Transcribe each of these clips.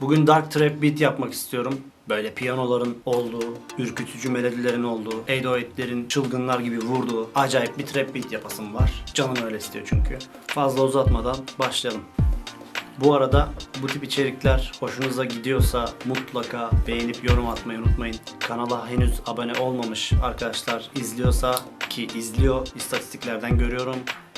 Bugün Dark Trap Beat yapmak istiyorum. Böyle piyanoların olduğu, ürkütücü melodilerin olduğu, 808'lerin çılgınlar gibi vurduğu acayip bir trap beat yapasım var. Canım öyle istiyor çünkü. Fazla uzatmadan başlayalım. Bu arada bu tip içerikler hoşunuza gidiyorsa mutlaka beğenip yorum atmayı unutmayın. Kanala henüz abone olmamış arkadaşlar izliyorsa ki izliyor istatistiklerden görüyorum.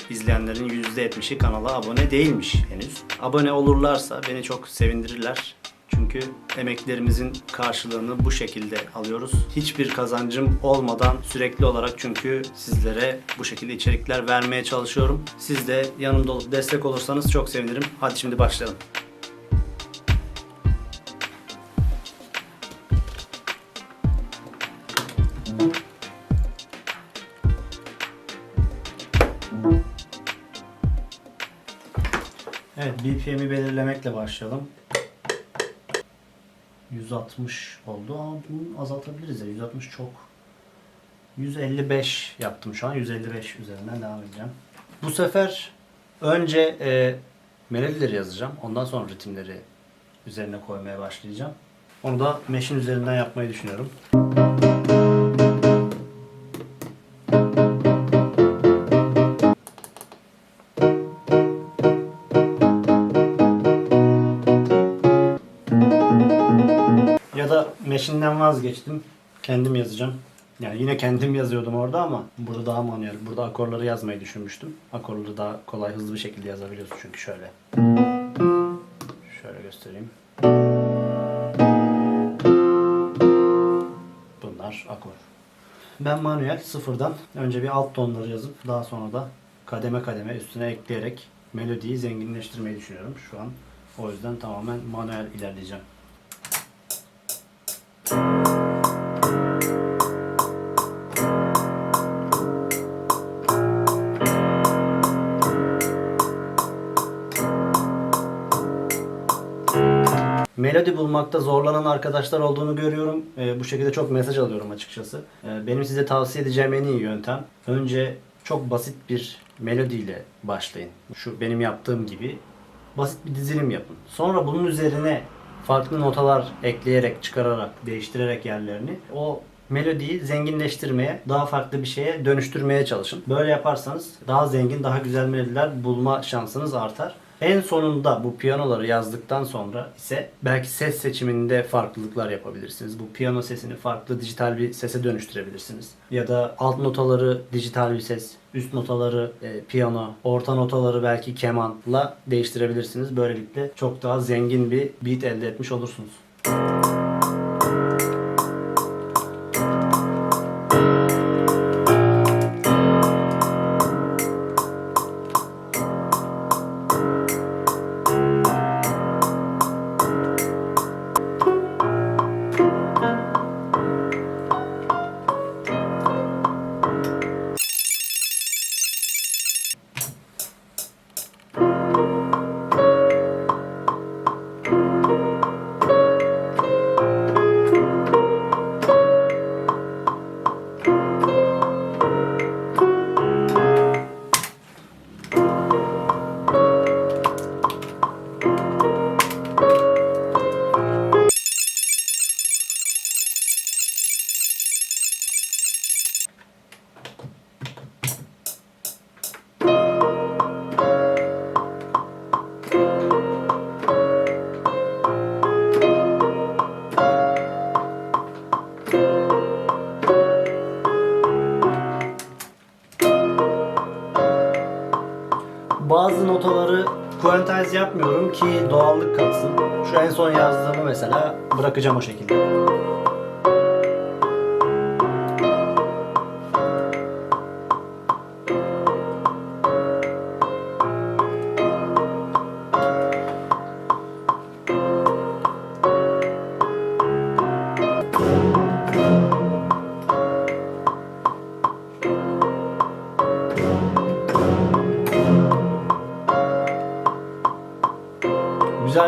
İzleyenlerin %70'i kanala abone değilmiş henüz. Abone olurlarsa beni çok sevindirirler. Çünkü emeklerimizin karşılığını bu şekilde alıyoruz. Hiçbir kazancım olmadan sürekli olarak çünkü sizlere bu şekilde içerikler vermeye çalışıyorum. Siz de yanımda olup destek olursanız çok sevinirim. Hadi şimdi başlayalım. Evet, BPM'i belirlemekle başlayalım. 160 oldu ama bunu azaltabiliriz ya. 160 çok. 155 yaptım şu an. 155 üzerinden devam edeceğim. Bu sefer önce e, melodileri yazacağım. Ondan sonra ritimleri üzerine koymaya başlayacağım. Onu da Mesh'in üzerinden yapmayı düşünüyorum. Ya da Mesh'inden vazgeçtim. Kendim yazacağım. Yani yine kendim yazıyordum orada ama burada daha manuel. Burada akorları yazmayı düşünmüştüm. Akorları daha kolay, hızlı bir şekilde yazabiliyorsun çünkü şöyle. Şöyle göstereyim. Bunlar akor. Ben manuel sıfırdan önce bir alt tonları yazıp daha sonra da kademe kademe üstüne ekleyerek melodiyi zenginleştirmeyi düşünüyorum şu an. O yüzden tamamen manuel ilerleyeceğim. Melodi bulmakta zorlanan arkadaşlar olduğunu görüyorum. Ee, bu şekilde çok mesaj alıyorum açıkçası. Ee, benim size tavsiye edeceğim en iyi yöntem önce çok basit bir melodiyle başlayın. Şu benim yaptığım gibi basit bir dizilim yapın. Sonra bunun üzerine farklı notalar ekleyerek, çıkararak, değiştirerek yerlerini o melodiyi zenginleştirmeye, daha farklı bir şeye dönüştürmeye çalışın. Böyle yaparsanız daha zengin, daha güzel melodiler bulma şansınız artar. En sonunda bu piyanoları yazdıktan sonra ise belki ses seçiminde farklılıklar yapabilirsiniz. Bu piyano sesini farklı dijital bir sese dönüştürebilirsiniz. Ya da alt notaları dijital bir ses, üst notaları e, piyano, orta notaları belki kemanla değiştirebilirsiniz. Böylelikle çok daha zengin bir beat elde etmiş olursunuz. Quantize yapmıyorum ki doğallık katsın. Şu en son yazdığımı mesela bırakacağım o şekilde.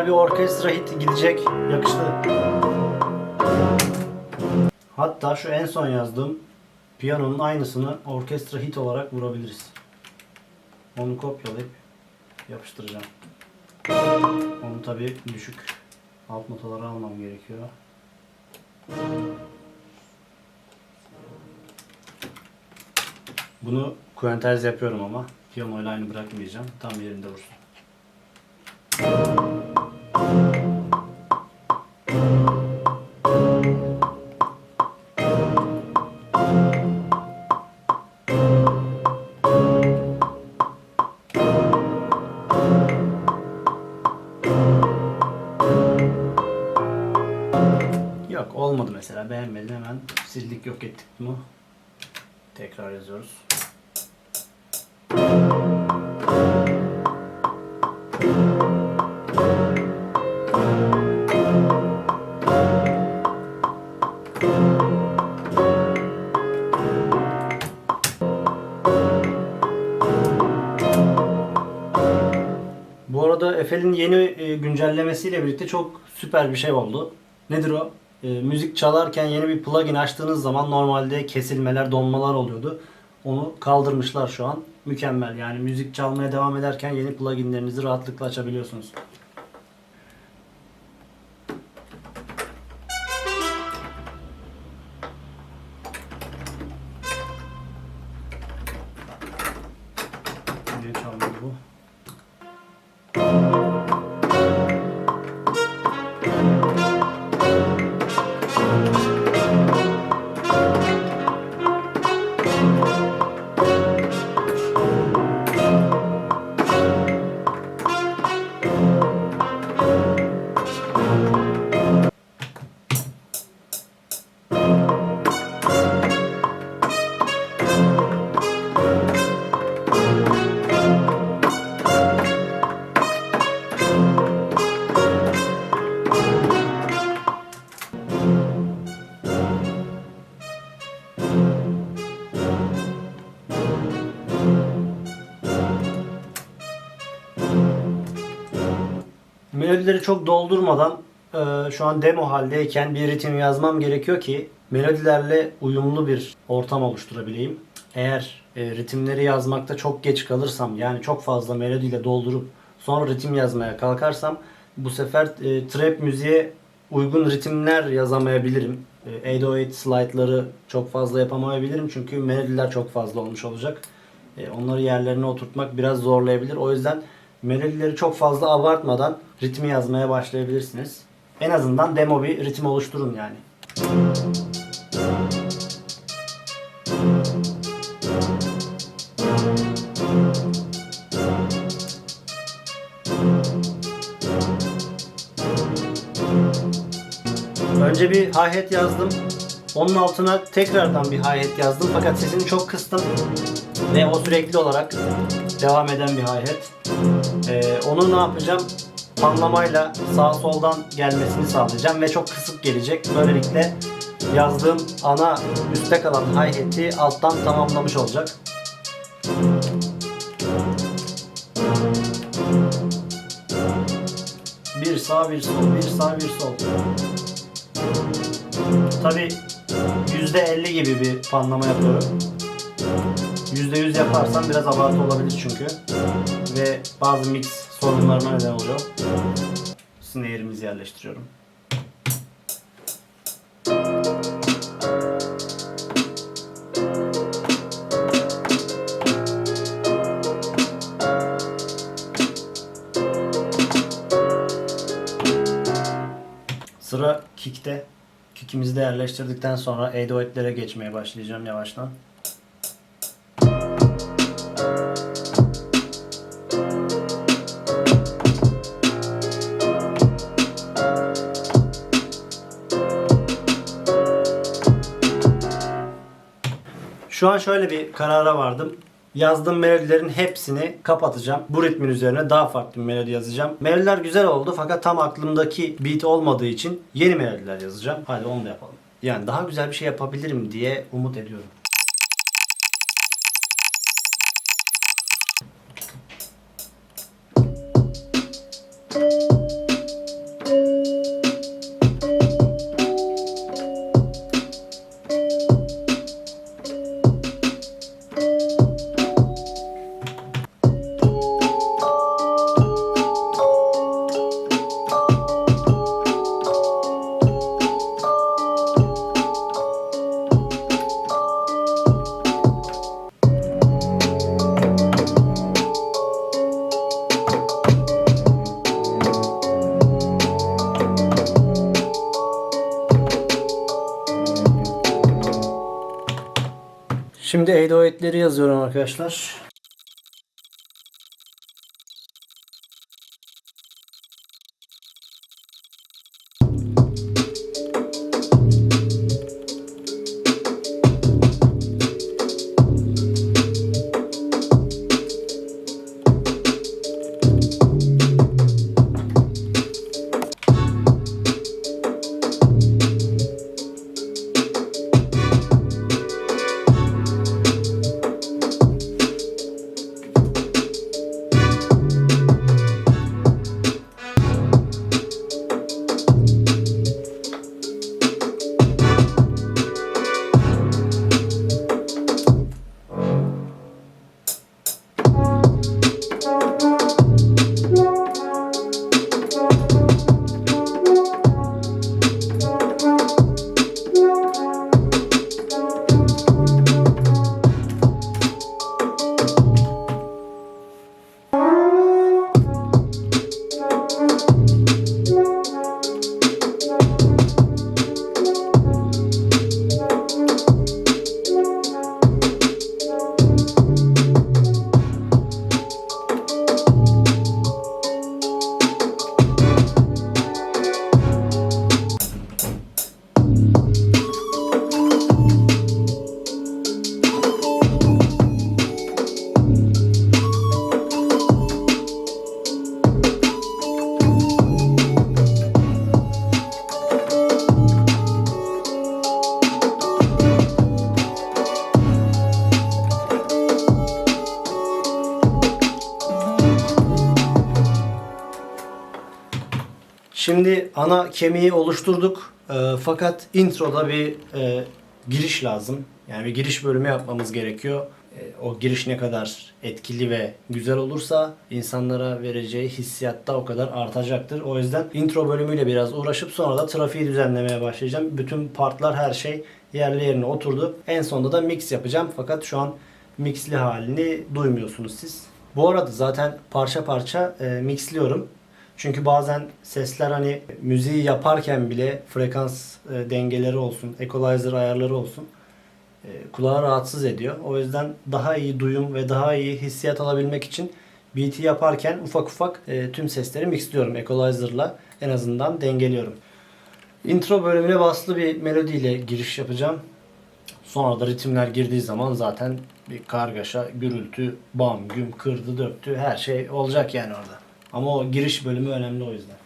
Bir orkestra hit gidecek. Yakıştı. Hatta şu en son yazdığım piyanonun aynısını orkestra hit olarak vurabiliriz. Onu kopyalayıp yapıştıracağım. Onu tabi düşük Alt notaları almam gerekiyor. Bunu kuenterz yapıyorum ama piyano ile aynı bırakmayacağım. Tam yerinde vursun. Yok olmadı mesela beğenmedim hemen sildik yok ettik bunu. Tekrar yazıyoruz. Bu arada Efe'nin yeni e, güncellemesiyle birlikte çok süper bir şey oldu. Nedir o? E, müzik çalarken yeni bir plugin açtığınız zaman normalde kesilmeler, donmalar oluyordu. Onu kaldırmışlar şu an. Mükemmel. Yani müzik çalmaya devam ederken yeni pluginlerinizi rahatlıkla açabiliyorsunuz. Melodileri çok doldurmadan e, şu an demo haldeyken bir ritim yazmam gerekiyor ki melodilerle uyumlu bir ortam oluşturabileyim. Eğer e, ritimleri yazmakta çok geç kalırsam yani çok fazla melodiyle doldurup sonra ritim yazmaya kalkarsam bu sefer e, trap müziğe uygun ritimler yazamayabilirim. E, 808 slide'ları çok fazla yapamayabilirim çünkü melodiler çok fazla olmuş olacak. E, onları yerlerine oturtmak biraz zorlayabilir. O yüzden melodileri çok fazla abartmadan ritmi yazmaya başlayabilirsiniz. En azından demo bir ritim oluşturun yani. Önce bir hi-hat yazdım. Onun altına tekrardan bir hi-hat yazdım fakat sesini çok kıstım. Ve o sürekli olarak devam eden bir hi-hat. Ee, onu ne yapacağım? Panlamayla sağ soldan gelmesini sağlayacağım ve çok kısık gelecek. Böylelikle yazdığım ana üstte kalan hi-hat'i alttan tamamlamış olacak. Bir sağ bir sol, bir sağ bir sol. Tabi %50 gibi bir panlama yapıyorum. %100 yaparsam biraz abartı olabilir çünkü. Ve bazı mix sorunlarına neden oluyor. Snare'imizi yerleştiriyorum. Sıra kick'te. Kick'imizi de yerleştirdikten sonra 808'lere geçmeye başlayacağım yavaştan. Şu an şöyle bir karara vardım. Yazdığım melodilerin hepsini kapatacağım. Bu ritmin üzerine daha farklı bir melodi yazacağım. Melodiler güzel oldu fakat tam aklımdaki beat olmadığı için yeni melodiler yazacağım. Hadi onu da yapalım. Yani daha güzel bir şey yapabilirim diye umut ediyorum. Şimdi 808'leri yazıyorum arkadaşlar. Şimdi ana kemiği oluşturduk. Ee, fakat introda bir e, giriş lazım. Yani bir giriş bölümü yapmamız gerekiyor. E, o giriş ne kadar etkili ve güzel olursa insanlara vereceği hissiyatta o kadar artacaktır. O yüzden intro bölümüyle biraz uğraşıp sonra da trafiği düzenlemeye başlayacağım. Bütün partlar her şey yerli yerine oturdu. En sonunda da mix yapacağım. Fakat şu an mixli halini duymuyorsunuz siz. Bu arada zaten parça parça e, mixliyorum. Çünkü bazen sesler hani müziği yaparken bile frekans e, dengeleri olsun, equalizer ayarları olsun e, kulağı rahatsız ediyor. O yüzden daha iyi duyum ve daha iyi hissiyat alabilmek için beat'i yaparken ufak ufak e, tüm sesleri mixliyorum equalizer'la en azından dengeliyorum. Intro bölümüne baslı bir melodiyle giriş yapacağım. Sonra da ritimler girdiği zaman zaten bir kargaşa, gürültü, bam, güm, kırdı, döktü her şey olacak yani orada. Ama o giriş bölümü önemli o yüzden.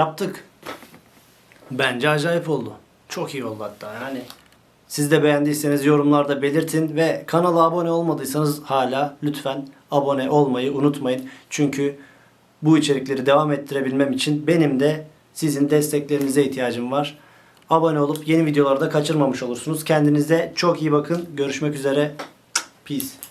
Yaptık. Bence acayip oldu. Çok iyi oldu hatta yani. Siz de beğendiyseniz yorumlarda belirtin ve kanala abone olmadıysanız hala lütfen abone olmayı unutmayın. Çünkü bu içerikleri devam ettirebilmem için benim de sizin desteklerinize ihtiyacım var. Abone olup yeni videoları da kaçırmamış olursunuz. Kendinize çok iyi bakın. Görüşmek üzere. Peace.